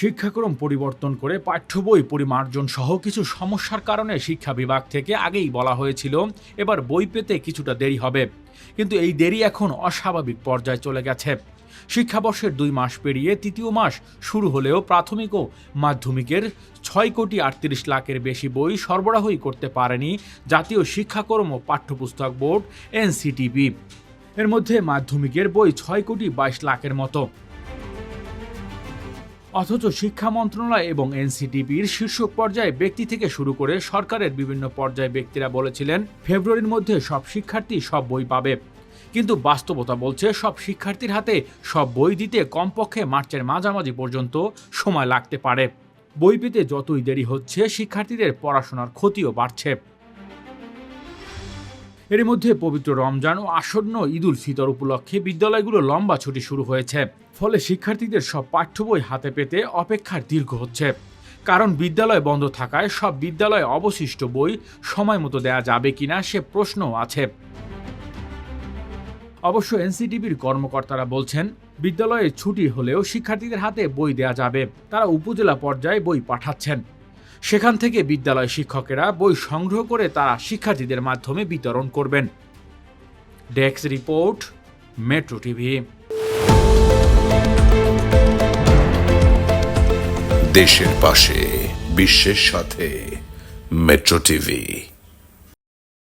শিক্ষাক্রম পরিবর্তন করে পাঠ্য বই পরিমার্জন সহ কিছু সমস্যার কারণে শিক্ষা বিভাগ থেকে আগেই বলা হয়েছিল, এবার বই পেতে কিছুটা দেরি হবে। কিন্তু এই দেরি এখন অস্বাভাবিক পর্যায়ে চলে গেছে। শিক্ষাবর্ষের দুই মাস পেরিয়ে তৃতীয় মাস শুরু হলেও প্রাথমিক ও মাধ্যমিকের ছয় কোটি আটত্রিশ লাখের বেশি বই সরবরাহই করতে পারেনি জাতীয় শিক্ষাক্রম ও পাঠ্যপুস্তক বোর্ড, এনসিটিবি। এর মধ্যে মাধ্যমিকের বই ছয় কোটি বাইশ লাখের মতো। অথচ শিক্ষা মন্ত্রণালয় এবং এনসিটিবির শীর্ষ পর্যায়ে ব্যক্তি থেকে শুরু করে সরকারের বিভিন্ন পর্যায়ে ব্যক্তিরা বলেছিলেন, ফেব্রুয়ারির মধ্যে সব শিক্ষার্থী সব বই পাবে। কিন্তু বাস্তবতা বলছে সব শিক্ষার্থীর হাতে সব বই দিতে কমপক্ষে মার্চের মাঝামাঝি পর্যন্ত সময় লাগতে পারে। বই পেতে যতই দেরি হচ্ছে, শিক্ষার্থীদের পড়াশোনার ক্ষতিও বাড়ছে। এর মধ্যে পবিত্র রমজান ও আসন্ন ঈদুল ফিতর উপলক্ষে বিদ্যালয়গুলো লম্বা ছুটি শুরু হয়েছে। ফলে শিক্ষার্থীদের সব পাঠ্য বই হাতে পেতে অপেক্ষার দীর্ঘ হচ্ছে। কারণ বিদ্যালয় বন্ধ থাকায় সব বিদ্যালয়ে অবশিষ্ট বই সময় মতো দেয়া যাবে কিনা সে প্রশ্নও আছে। অবশ্য এনসিটিভির কর্মকর্তারা বলছেন, বিদ্যালয়ে ছুটি হলেও শিক্ষার্থীদের হাতে বই দেয়া যাবে। তারা উপজেলা পর্যায়ে বই পাঠাচ্ছেন। সেখান থেকে বিদ্যালয় শিক্ষকেরা বই সংগ্রহ করে তারা শিক্ষার্থীদের মাধ্যমে বিতরণ করবেন। ডেক্স রিপোর্ট, মেট্রো টিভি। দেশের পাশে, বিশ্বের সাথে, মেট্রো টিভি।